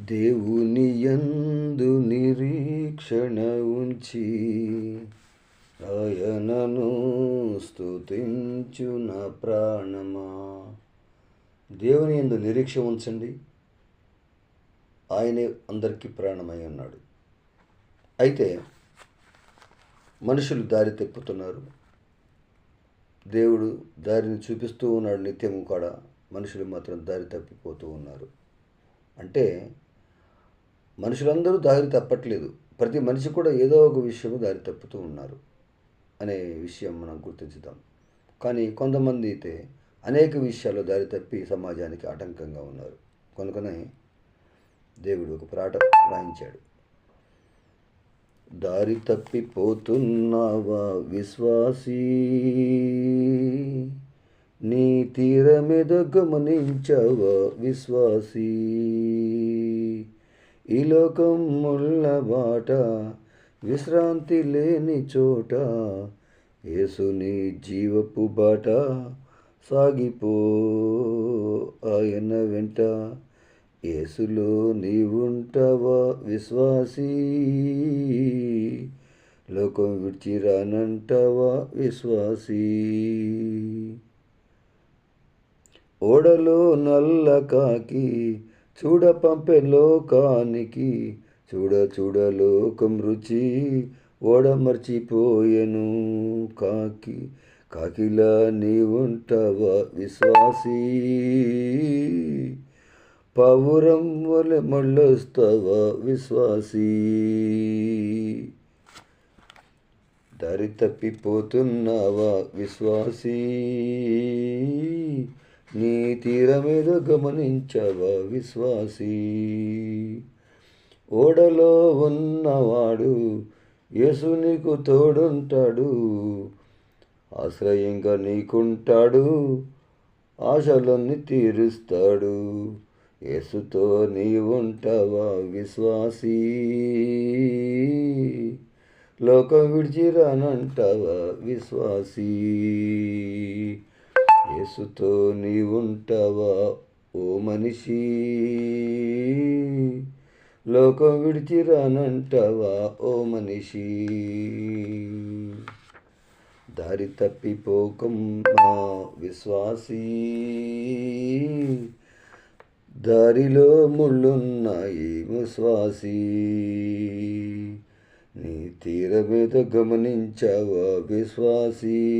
దేవుని యందు నిరీక్షణ ఉంచి ఆయనను స్తుతించు నా ప్రాణమా. దేవుని ఎందు నిరీక్ష ఉంచండి. ఆయనే అందరికీ ప్రాణమై ఉన్నాడు. అయితే మనుషులు దారి తెప్పుతున్నారు. దేవుడు దారిని చూపిస్తూ ఉన్నాడు. నిత్యము కూడా మనుషులు మాత్రం దారి తప్పిపోతూ ఉన్నారు. అంటే మనుషులందరూ దారి తప్పట్లేదు. ప్రతి మనిషి కూడా ఏదో ఒక విషయము దారి తప్పుతూ ఉన్నారు అనే విషయం మనం గుర్తించుదాం. కానీ కొంతమంది అయితే అనేక విషయాల్లో దారి తప్పి సమాజానికి ఆటంకంగా ఉన్నారు. కనుకనే దేవుడు ఒక ప్రాట రాయించాడు. దారి తప్పిపోతున్నావా విశ్వాసీ? నీ తీరమేద గమనించవ విశ్వాసీ? ఈ లోకం ముళ్ళ బాట విశ్రాంతి లేని చోట యేసుని జీవపు బాట సాగిపో ఆయన వెంట. యేసులో నీవుంటావా విశ్వాసీ? లోకం విడిచి రానంటావా విశ్వాసీ? ఓడలో నల్ల కాకి చూడ పంపే లోకానికి చూడ చూడ లోకం రుచి ఓడ మర్చిపోయెను కాకి కాకిలా నీవుంటావా విశ్వాసీ. పావురం వలె మళ్ళొస్తావా విశ్వాసీ. దారి తప్పిపోతున్నావా విశ్వాసీ. నీ తీరమేద గమనించవా విశ్వాసీ? ఓడలో ఉన్నవాడు యేసు నీకు తోడుంటాడు ఆశ్రయంగా నీకుంటాడు ఆశలన్నీ తీరుస్తాడు. యేసుతో నీవుంటావా విశ్వాసీ? లోకం విడిచిరానంటావా విశ్వాసీ? యేసుతో నీవుంటావా ఓ మనిషి లోకం విడిచి రానంటావా ఓ మనిషి దారి తప్పిపోకమ్మా విశ్వాసీ. దారిలో ముళ్ళున్నాయి విశ్వాసీ. నీ తీర మీద గమనించావా విశ్వాసీ?